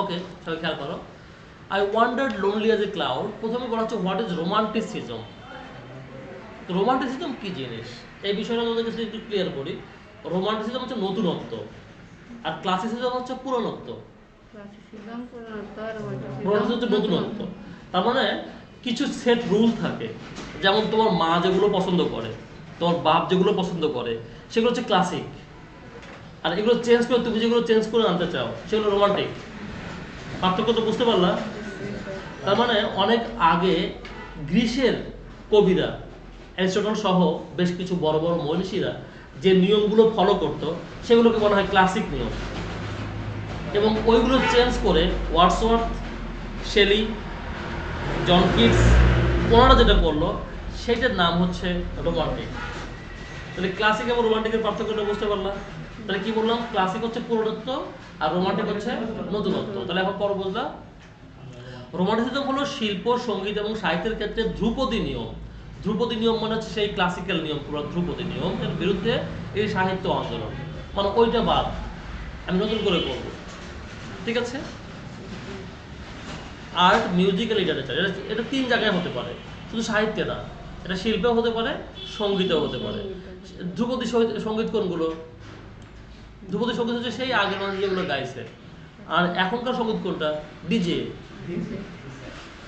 ওকে সবাই খেয়াল করো। I wandered lonely as a cloud প্রথমে বলা হচ্ছে হোয়াট ইজ রোমান্টিসিজম রোমান্টিসিজম কি জিনিস? এই বিষয়টা তোমাদের কাছে একটু ক্লিয়ার করি রোমান্টিসিজম হচ্ছে নতুনত্ব আর ক্লাসিসিজম হচ্ছে পুরনত্ব। হচ্ছে নতুনত্ব। তার মানে কিছু সেট রুল থাকে যেমন তোমার মা যেগুলো পছন্দ করে তোমার বাপ যেগুলো পছন্দ করে সেগুলো হচ্ছে ক্লাসিক আর এগুলো চেঞ্জ করে তুমি যেগুলো চেঞ্জ করে আনতে চাও সেগুলো রোমান্টিক পার্থক্য তো বুঝতে পারলা। তার মানে অনেক আগে গ্রীসের কবিরা অ্যারিস্টটল সহ বেশ কিছু বড় বড় মনীষীরা যে নিয়মগুলো ফলো করতো, সেগুলোকে বলা হয় ক্লাসিক নিয়ম। এবং ওইগুলো চেঞ্জ করে ওয়ার্ডসওয়ার্থ শেলি জন কিডস ওনারা যেটা করল, সেইটার নাম হচ্ছে রোমান্টিক তাহলে ক্লাসিক এবং রোমান্টিকের পার্থক্যটা বুঝতে পারলাম তাহলে কি বললাম? ক্লাসিক হচ্ছে পুরনত্ব আর রোমান্টিক হচ্ছে নতুনত্ব তাহলে এখন পর বুঝলাম রোমান্টিসিজম হলো শিল্প, সংগীত এবং সাহিত্যের ক্ষেত্রে ধ্রুপদী নিয়ম। ধ্রুপদী নিয়ম মানে হচ্ছে সেই ক্লাসিক্যাল নিয়ম, পুরো ধ্রুপদী নিয়ম, এর বিরুদ্ধে এই সাহিত্য আন্দোলন। মানে ওইটা বাদ। আমি নতুন করে করব ঠিক আছে? আর্ট মিউজিক্যাল লিটারেচার এটা এটা তিন জায়গায় হতে পারে। শুধু সাহিত্যে না, এটা শিল্পেও হতে পারে, সঙ্গীতেও হতে পারে। ধ্রুপদী সংগীত কোনগুলো? ধ্রুপদী সংগীত হচ্ছে সেই আগের মানুষ যেগুলো গাইছে। আর এখনকার সংগীত কোনটা? ডিজে।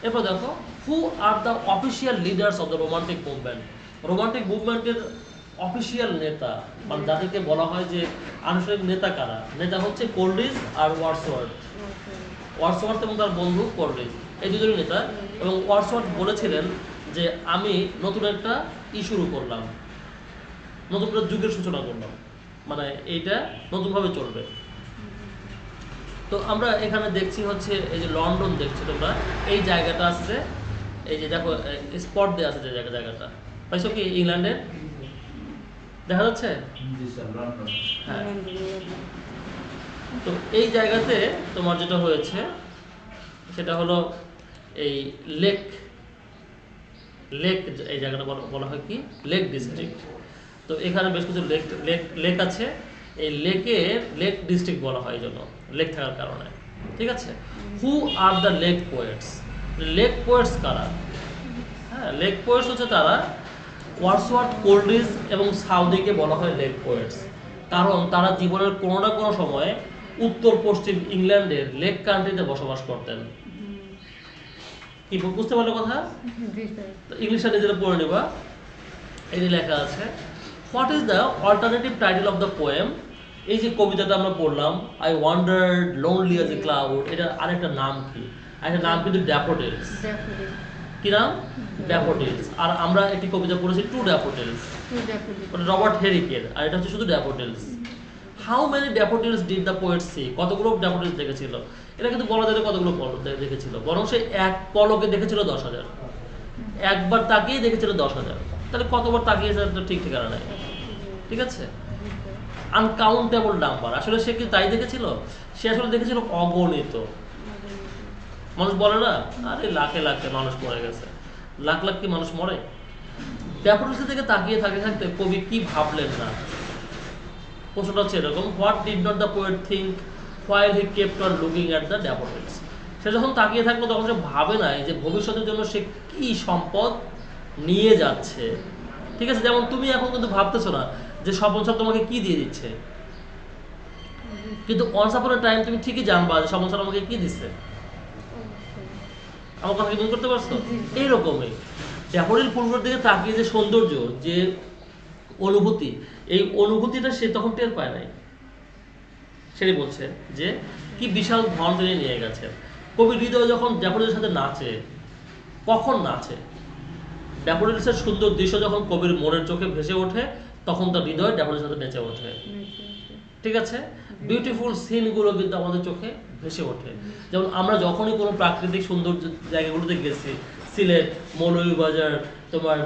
এরপর দেখো who are the official leaders of the romantic movement romantic মুভমেন্টের official নেতা মানে যাদেরকে বলা হয় যে আনুষ্ঠানিক নেতা কারা? নেতা হচ্ছে কোল্ডিজ আর ওয়ার্ডসওয়ার্থ ওয়ার্ডসওয়ার্থ এবং তার বন্ধু কোল্ডিজ এই দুজনই নেতা। এবং ওয়ার্ডসওয়ার্থ বলেছিলেন যে, আমি নতুন একটা ই শুরু করলাম। নতুন একটা যুগের সূচনা করলাম। মানে এইটা নতুনভাবে চলবে। তো আমরা এখানে দেখছি হচ্ছে এই যে লন্ডন দেখছি তোমরা এই জায়গাটা আছে এই যে দেখো স্পট দেওয়া আছে যে জায়গা জায়গাটা। পাইছো কি ইংল্যান্ডের দেখা যাচ্ছে? হ্যাঁ। তো এই জায়গাতে তোমার যেটা হয়েছে সেটা হলো এই লেক লেক এই জায়গাটা বলা- বলা হয় কি? Lake district. তো এখানে বেশ কিছু লেক লেক লেক আছে। এই লেকে লেক ডিস্ট্রিক্ট বলা হয় এই জন্য লেক থাকার কারণে ঠিক আছে? Who are the lake poets lake poets কারা? হ্যাঁ লেক পোয়েটস হচ্ছে তারা ওয়ার্সওয়ার্থ কোল্ড্রিজ এবং সাউদিকে বলা হয় লেক পোয়েটস কারণ তারা জীবনের কোনো না কোনো সময়ে উত্তর পশ্চিম ইংল্যান্ডের লেক কান্ট্রিতে বসবাস করতেন। কি বুঝতে পারলে কথা? ইংলিশটা নিজেরা পড়ে নেবা। এই লেখা আছে what is the alternative title of the poem এই যে কবিতাটা আমরা পড়লাম I wandered lonely as a cloud এটা আরেকটা নাম কি? আরেকটা নাম কিন্তু ড্যাফোডিলস কি নাম? ড্যাফোডিলস আর আমরা একটি কবিতা পড়েছি টু ড্যাফোডিলস মানে রবার্ট হেরিকের আর এটা হচ্ছে শুধু daffodils how many daffodils did the poet see কতগুলো ড্যাফোডিলস দেখেছিল? এটা কিন্তু বলা যায় কতগুলো দেখেছিল। বরং সে এক পলকে দেখেছিল দশ হাজার। একবার তাকিয়ে দেখেছিল দশ হাজার। তাহলে কতবার তাকিয়েছে ঠিক ঠিকানা নাই। ঠিক আছে? আনকাউন্টেবল নাম্বার আসলে সে কি তাই দেখেছিল? সে আসলে দেখেছিল অগণিত। মানুষ বলে না? আরে লাখে লাখে মানুষ মরে গেছে। লাখ লাখ কি মানুষ মরে? ড্যাফোডিলসের দিকে তাকিয়ে থাকে থাকতে কবি কি ভাবলেন না? প্রশ্নটা হচ্ছে এরকম what did not the poet think while he kept on looking at the daffodils সে যখন তাকিয়ে থাকল, তখন সে ভাবে নাই যে ভবিষ্যতের জন্য সে কি সম্পদ নিয়ে যাচ্ছে। ঠিক আছে, যেমন তুমি এখন কিন্তু ভাবতেছো না যে স্বপন স্যার তোমাকে কি দিয়ে দিচ্ছে? কিন্তু আপন টাইম তুমি ঠিকই জানবা যে স্বপন স্যার আমাকে কি দিচ্ছে। আমার কথা কি বুঝতে করতে পারছ? এইরকমই। ড্যাফোডিল ফুলগুলোর দিকে তাকিয়ে যে সৌন্দর্য যে অনুভূতি এই অনুভূতিটা সে তখন টের পায় নাই। সেটাই বলছে যে কি বিশাল ধন তিনি নিয়ে গেছেন। কবি হৃদয় যখন ড্যাফোডিলের সাথে নাচে কখন নাচে? ড্যাফোডিলসের সুন্দর দৃশ্য যখন কবির মনের চোখে ভেসে ওঠে তখন তার হৃদয় ড্যাফোডিলের সাথে নেচে ওঠে। ঠিক আছে? বিউটিফুল সিনগুলো কিন্তু আমাদের চোখে ভেসে ওঠে। যেমন আমরা যখনই কোনো প্রাকৃতিক সুন্দর জায়গাগুলোতে গেছি, সিলেট, মৌলভীবাজার, তোমার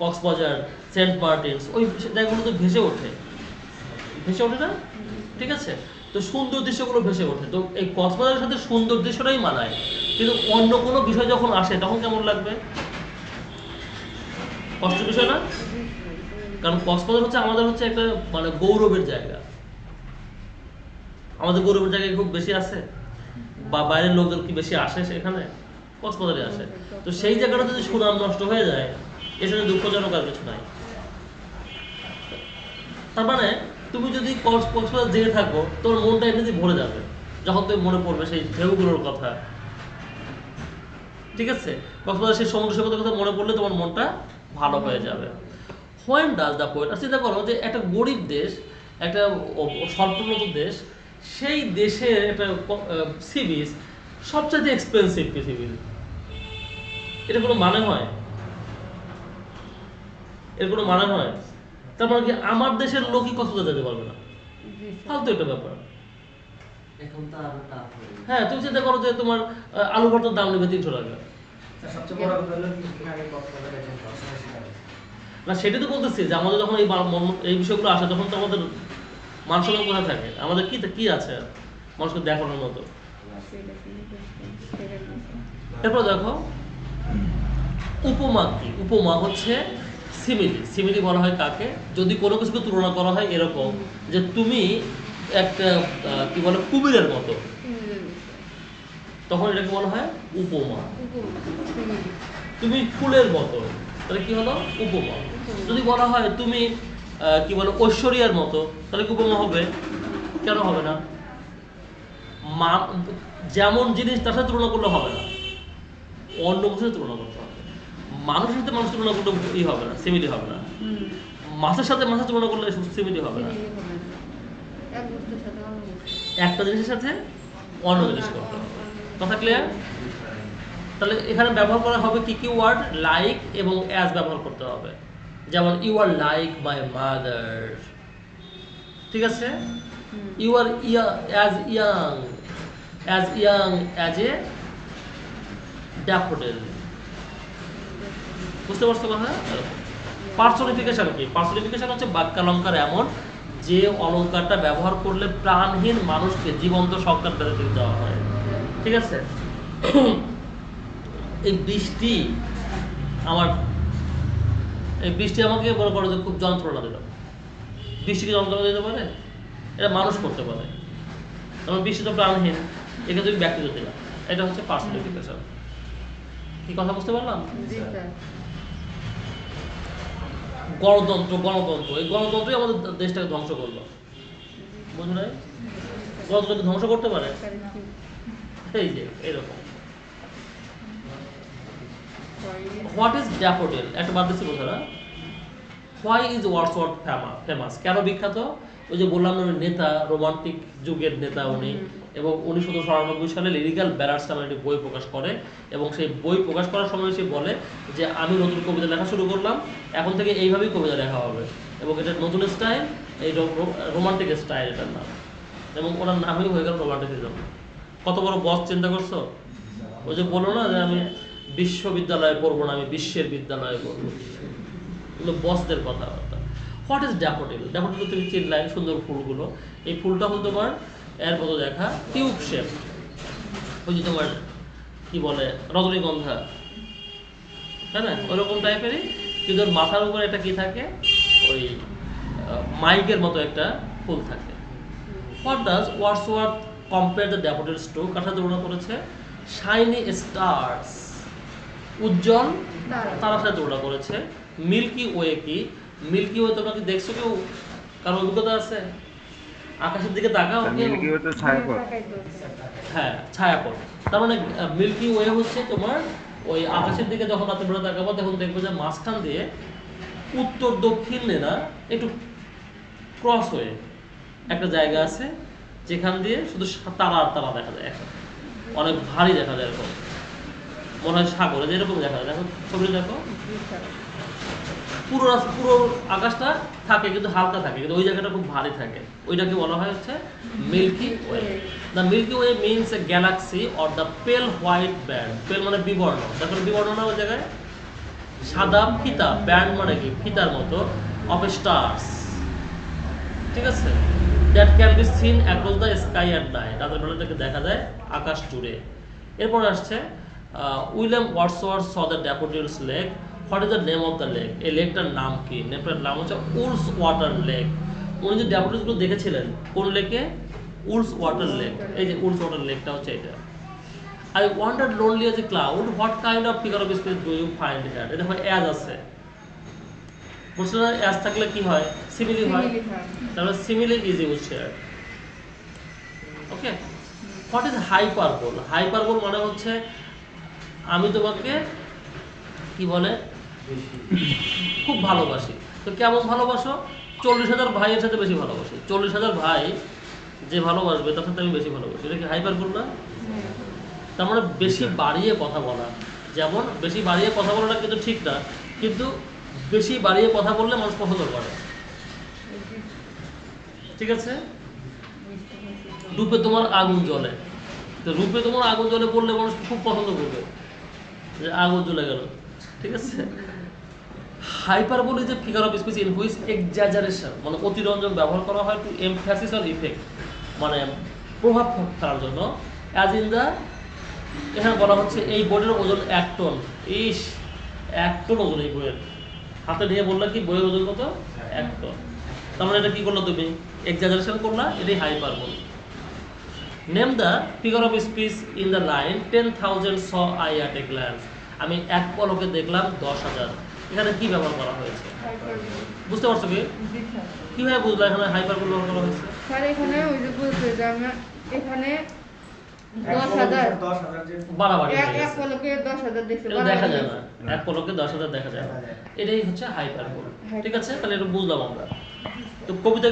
কক্সবাজার, সেন্ট মার্টিনস, ওই জায়গাগুলোতে ভেসে ওঠে। ভেসে ওঠে না? ঠিক আছে? তো সুন্দর দৃশ্যগুলো ভেসে ওঠে। তো এই কক্সবাজারের সাথে সুন্দর দৃশ্যটাই মানায়। কিন্তু অন্য কোনো বিষয় যখন আসে, তখন কেমন লাগবে? কষ্ট বিষয় না? কারণ কক্সবাজার হচ্ছে আমাদের হচ্ছে একটা মানে গৌরবের জায়গা। আমাদের গৌরবের জায়গায় খুব বেশি আছে? বা বাইরের লোকজন কি বেশি আসে সেখানে? কক্সবাজারে আসে। তো সেই জায়গাটা যদি সুনাম নষ্ট হয়ে যায় এখানে দুঃখজনক আর কিছু নাই। তার মানে তুমি যদি কক্স- কক্সবাজার জেগে থাকো, তোর মনটা এমনিতেই ভরে যাবে। যখন তুমি মনে পড়বে সেই ঢেউগুলোর কথা। ঠিক আছে? কক্সবাজার সেই সমুদ্র সৈকতের কথা মনে পড়লে তোমার মনটা ভালো হয়ে যাবে। হোয়েন ডাজ দ্য পোয়েট আর চিন্তা করো যে একটা গরিব দেশ একটা স্বল্পোন্নত দেশ সেই দেশের একটা সি বিচ সবচাইতে এক্সপেন্সিভ পৃথিবীর। এটা কোনো মানে হয়? এর কোনো মানে হয়? তারপর কি আমার দেশের লোকই কক্সবাজার যেতে পারবে না? জি ফালতু একটা ব্যাপার। এখন তো আরও টাফ হ্যাঁ তুমি চিন্তা করো যে তোমার আলু ভর্তার দাম নেবে তিনশো টাকা। সবচেয়ে বড় কথা হলো না সেটা তো বলতেছি যে আমাদের যখন এই এই বিষয়গুলো আসে তখন তো আমাদের মান সম্মান কোথায় থাকে? আমাদের কি কি আছে? মানুষকে দেখানোর মতো? এরপর দেখো উপমা কি? উপমা হচ্ছে সিমিলি সিমিলি বলা হয় কাকে? যদি কোনো কিছুকে তুলনা করা হয় এরকম যে তুমি একটা কি বলে কুমিরের মতো। তখন এটাকে বলা হয় উপমা। উপমা তুমি ফুলের মতো। তাহলে কি হলো? উপমা। যদি বলা হয় তুমি কি বলে ঐশ্বরিয়ার মতো তাহলে কি উপমা হবে? কেন হবে না? মা যেমন জিনিস তার সাথে তুলনা করলে হবে না। অন্য কিছুর তুলনা করতে হবে। মানুষের সাথে মানুষ তুলনা করলে ই হবে না সিমিলি হবে না। মাছের সাথে মাছের তুলনা করলে সিমিলি হবে না। একটা জিনিসের সাথে অন্য জিনিস করতে হবে। কথা ক্লিয়ার তাহলে এখানে ব্যবহার করা হবে কি কি ওয়ার্ড লাইক এবং অ্যাজ ব্যবহার করতে হবে। যেমন you are like my mother ঠিক আছে? You are as young as young as a daffodil বুঝতে পারছ কথা? পার্সোনিফিকেশন কি? পার্সোনিফিকেশন হচ্ছে বাক্যালঙ্কার এমন যে অলঙ্কারটা ব্যবহার করলে প্রাণহীন মানুষকে জীবন্ত সত্তার বেঁধে দেওয়া হয়। ঠিক আছে? এই বৃষ্টি আমার এই বৃষ্টি আমাকে করো যে খুব যন্ত্রণা দিল। বৃষ্টিকে যন্ত্রণা দিতে পারে এটা মানুষ করতে পারে। তবে বৃষ্টি তো প্রাণহীন একে তুমি ব্যক্তিগত দিলাম এটা হচ্ছে পার্সোনিফিকেশন কি কথা বুঝতে পারলাম? গণতন্ত্র গণতন্ত্র এই গণতন্ত্রই আমাদের দেশটাকে ধ্বংস করল। বুঝলো না গণতন্ত্রকে ধ্বংস করতে পারে? এই যে এরকম। হোয়াট ইজ ড্যাফোডিল একটা বাদ দিচ্ছি বোঝারা why is Wordsworth famous famous কেন বিখ্যাত? ওই যে বললাম না নেতা রোমান্টিক যুগের নেতা উনি এবং উনিশশো চুরানব্বই সালে লিরিক্যাল ব্যারার্স নামে একটি বই প্রকাশ করে এবং সেই বই প্রকাশ করার সময় সে বলে যে আমি নতুন কবিতা লেখা শুরু করলাম এখন থেকে এইভাবেই কবিতা লেখা হবে। এবং এটা নতুন স্টাইল এই রোমান্টিক স্টাইল এটার নাম। এবং ওনার নামই হয়ে গেল রোমান্টিসিজম কত বড় বস চিন্তা করছ? ওই যে বলো না যে আমি বিশ্ববিদ্যালয়ে পড়ব না, আমি বিশ্বের বিদ্যালয়ে পড়ব। বসদের কথাবার্তা। হোয়াট ইজ ড্যাফোডিল ড্যাফোডিল তুমি চিনলাই, সুন্দর ফুলগুলো। এই ফুলটা হলো তোমার, এর মতো দেখা, টিউব শেপ। ওই যে তোমার, কি বলে, রজনীগন্ধা। তাই না? ওরকম টাইপেরই। কিন্তু ওর মাথার উপরে একটা কি থাকে? ওই মাইকের মতো একটা ফুল থাকে। What does Wordsworth compare the daffodils কার সাথে তুলনা করেছে? শাইনি স্টার্স উজ্জ্বল তারা। সাথে তুলনা করেছে। মিল্কি ওয়ে কি? মিল্কি ওয়ে তোমরা কি দেখছ কেউ? কারও অভিজ্ঞতা আছে? আকাশের দিকে তাকাও মিল্কি ওয়ে তো ছায়াপথ হ্যাঁ ছায়াপথ তার মানে মিল্কি ওয়ে হচ্ছে তোমার ওই আকাশের দিকে যখন রাতে বেলা তাকাবো তখন দেখব যে মাঝখান দিয়ে উত্তর দক্ষিণে না একটু ক্রস হয়ে একটা জায়গা আছে যেখান দিয়ে শুধু তারা আর তারা দেখা যায় অনেক ভারী দেখা যায় এরকম। মনে হয় সাগরে, যেরকম দেখা যায়। দেখো, ছবিটা দেখো। পুরো পুরো আকাশটা থাকে, কিন্তু হালকা থাকে, কিন্তু ওই জায়গাটা খুব ভারী থাকে। ওইটাকে বলা হয় হচ্ছে milky way the milky way means a galaxy or the pale white band pale মানে বিবর্ণ। দেখো, বিবর্ণ না ওই জায়গায়? সাদা ফিতা। ব্যান্ড মানে কি? ফিতার মতো। অফ স্টার্স ঠিক আছে? That can be seen across the sky at night রাতের বেলা দেখা যায় আকাশ জুড়ে। এরপর আসছে William Wordsworth saw the daffodils lake. What is the name of the lake এই লেকটার নাম কি? লেকটার নাম হচ্ছে উলস ওয়াটার লেক। উনি যে ড্যাফোডিলসগুলো দেখেছিলেন কোন লেকে? Ullswater lake. এই যে উলস ওয়াটার লেকটা হচ্ছে এটা। I wonder lonely as a cloud what kind of figure of speech do you find here এটা হয় অ্যাজ আছে। বুঝছ না অ্যাজ থাকলে কি হয়? সিমিলি হয়। তাহলে simile is use here okay what is hyperbole hyperbole মানে হচ্ছে আমি তোমাকে কি বলে? খুব ভালোবাসি। তো কেমন ভালোবাসো? চল্লিশ হাজার ভাইয়ের সাথে বেশি ভালোবাসি। চল্লিশ হাজার ভাই যে ভালোবাসবে তার সাথে আমি বেশি ভালোবাসি। এটা কি হাইপারবোল না। তার মানে বেশি বাড়িয়ে কথা বলা। যেমন বেশি বাড়িয়ে কথা বলাটা কিন্তু ঠিক না কিন্তু বেশি বাড়িয়ে কথা বললে মানুষ পছন্দ করে। ঠিক আছে? রূপে তোমার আগুন জ্বলে। তো রূপে তোমার আগুন জ্বলে বললে মানুষ খুব পছন্দ করবে। যে আগুন জ্বলে গেল। ঠিক আছে? হাইপার বলি যে figure of speech in which exaggeration মানে অতিরঞ্জন ব্যবহার করা হয় টু এমফ্যাসিস অর ইফেক্ট মানে প্রভাব ফেলার জন্য। অ্যাজ ইন দ্য এখানে বলা হচ্ছে এই বইয়ের ওজন এক টন। ইস, এক টন ওজন এই বইয়ের। হাতে নিয়ে বললে কি বইয়ের ওজন কত? এক টন। তার মানে এটা কি করল তুমি? এক্সাজারেশন করলা, এটাই hyperbole name the figure of speech in the line ten thousand saw I at a glance আমি এক পলকে দেখলাম দশ হাজার। এখানে কি ব্যবহার করা হয়েছে? বুঝতে পারছ কি? কীভাবে বুঝলা এখানে হাইপার ব্যবহার করা হয়েছে? স্যার এখানে ওই যে বলছে যে আমরা এখানে এক পলকে দশ হাজার। যে বাড়াবাড়ি এক এক গেছে। পলকে দশ হাজার দেখছে এটা দেখা যায় না। এক পলকে দশ হাজার দেখা যায় দেখা যায়। এটাই হচ্ছে হাইপার ঠিক আছে? তাহলে এটা বুঝলাম আমরা। তো কবিতা